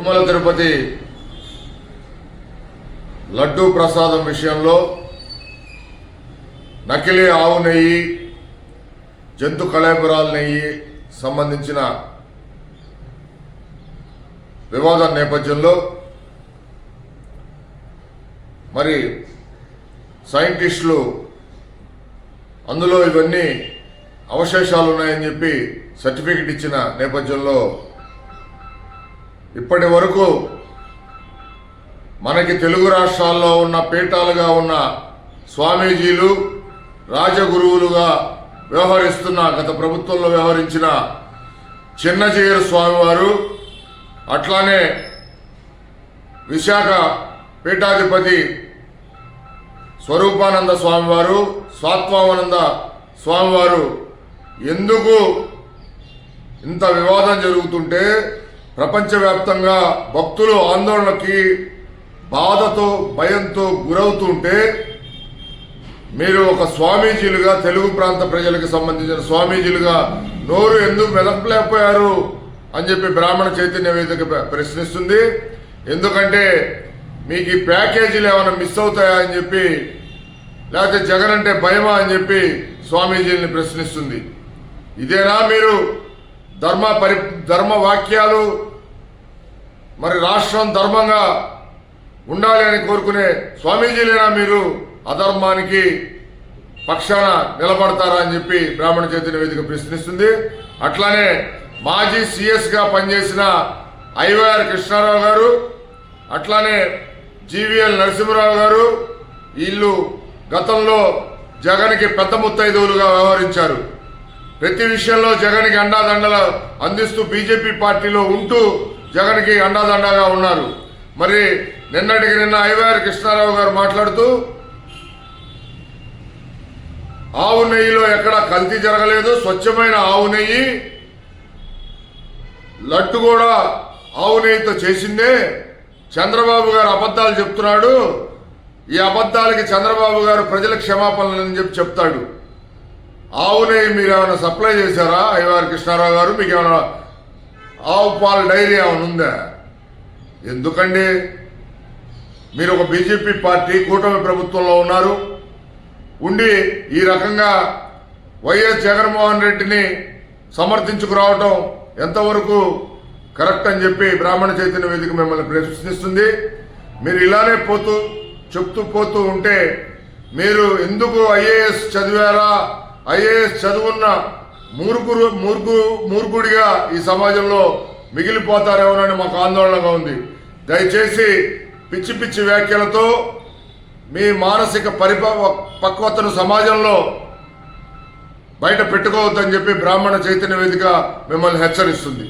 తిరుమల తిరుపతి లడ్డూ ప్రసాదం విషయంలో నకిలీ ఆవు నెయ్యి జంతు కళేబరాల నెయ్యి సంబంధించిన వివాదం నేపథ్యంలో మరి సైంటిస్టులు అందులో ఇవన్నీ అవశేషాలు ఉన్నాయని చెప్పి సర్టిఫికెట్ ఇచ్చిన నేపథ్యంలో ఇప్పటి వరకు మనకి తెలుగు రాష్ట్రాల్లో ఉన్న పీఠాలుగా ఉన్న స్వామీజీలు రాజగురువులుగా వ్యవహరిస్తున్న గత ప్రభుత్వంలో వ్యవహరించిన చిన్నజీయరు స్వామివారు అట్లానే విశాఖ పీఠాధిపతి స్వరూపానంద స్వామివారు స్వాత్మానంద స్వామివారు ఎందుకు ఇంత వివాదం జరుగుతుంటే ప్రపంచవ్యాప్తంగా భక్తులు ఆందోళనకి బాధతో భయంతో గురవుతుంటే మీరు ఒక స్వామీజీలుగా తెలుగు ప్రాంత ప్రజలకు సంబంధించిన స్వామీజీలుగా నోరు ఎందుకు మెదపలేకపోయారు అని చెప్పి బ్రాహ్మణ చైతన్య వేదిక ప్రశ్నిస్తుంది. ఎందుకంటే మీకు ఈ ప్యాకేజీలు ఏమైనా మిస్ అవుతాయా అని చెప్పి లేకపోతే జగన్ అంటే భయమా అని చెప్పి స్వామీజీని ప్రశ్నిస్తుంది. ఇదేనా మీరు ధర్మ పరి ధర్మ వాక్యాలు మరి రాష్ట్రం ధర్మంగా ఉండాలి అని కోరుకునే స్వామీజీలేనా మీరు అధర్మానికి పక్షాన నిలబడతారా అని చెప్పి బ్రాహ్మణ చైతన్య వేదిక ప్రశ్నిస్తుంది. అట్లానే మాజీ సిఎస్గా పనిచేసిన ఐవైఆర్ కృష్ణారావు గారు అట్లానే జీవీఎల్ నరసింహరావు గారు వీళ్ళు గతంలో జగన్కి పెద్ద ముత్తైదువులుగా వ్యవహరించారు. ప్రతి విషయంలో జగన్కి అండాదండలు అందిస్తూ బీజేపీ పార్టీలో ఉంటూ జగన్కి అండాదండగా ఉన్నారు. మరి నిన్నటికి నిన్న ఐవైఆర్ కృష్ణారావు గారు మాట్లాడుతూ ఆవు నెయ్యిలో ఎక్కడ కల్తీ జరగలేదు స్వచ్ఛమైన ఆవు నెయ్యి లడ్డు కూడా ఆవు నెయ్యితో చేసిందే. చంద్రబాబు గారు అబద్ధాలు చెప్తున్నాడు. ఈ అబద్ధాలకి చంద్రబాబు గారు ప్రజల క్షమాపణలు అని చెప్పి చెప్తాడు. ఆవు నెయ్యి మీరు ఏమైనా సప్లై చేశారా? ఐవార్ కృష్ణారావు గారు మీకు ఏమైనా ఆవు పాలు డైరీ ఏమైనా ఉందా? ఎందుకండి? మీరు ఒక బీజేపీ పార్టీ కూటమి ప్రభుత్వంలో ఉన్నారు. ఉండి ఈ రకంగా వైఎస్ జగన్మోహన్ రెడ్డిని సమర్థించుకురావటం ఎంతవరకు కరెక్ట్ అని చెప్పి బ్రాహ్మణ చైతన్య వేదిక మిమ్మల్ని ప్రశ్నిస్తుంది. మీరు ఇలానే పోతూ చెప్తూ పోతూ ఉంటే మీరు ఎందుకు ఐఏఎస్ చదివారా? ఐఏఎస్ చదువున్న మూర్ఖురు మూర్ఖు మూర్ఖుడిగా ఈ సమాజంలో మిగిలిపోతారేమోనని మాకు ఆందోళనగా ఉంది. దయచేసి పిచ్చి పిచ్చి వ్యాఖ్యలతో మీ మానసిక పరిపక్వ పక్వతను సమాజంలో బయట పెట్టుకోవద్దని చెప్పి బ్రాహ్మణ చైతన్య వేదిక మిమ్మల్ని హెచ్చరిస్తుంది.